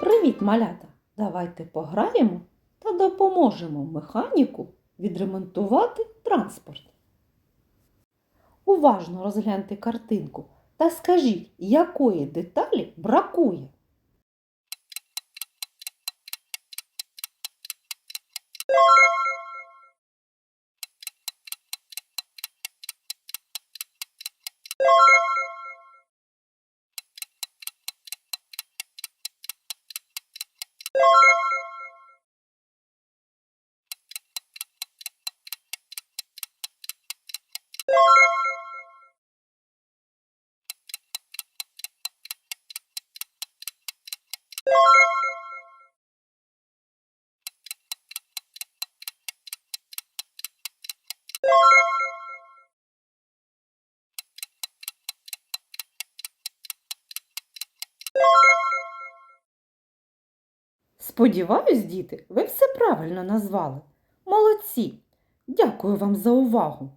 Привіт, малята! Давайте пограємо та допоможемо механіку відремонтувати транспорт. Уважно розгляньте картинку та скажіть, якої деталі бракує. Сподіваюсь, діти, ви все правильно назвали. Молодці! Дякую вам за увагу!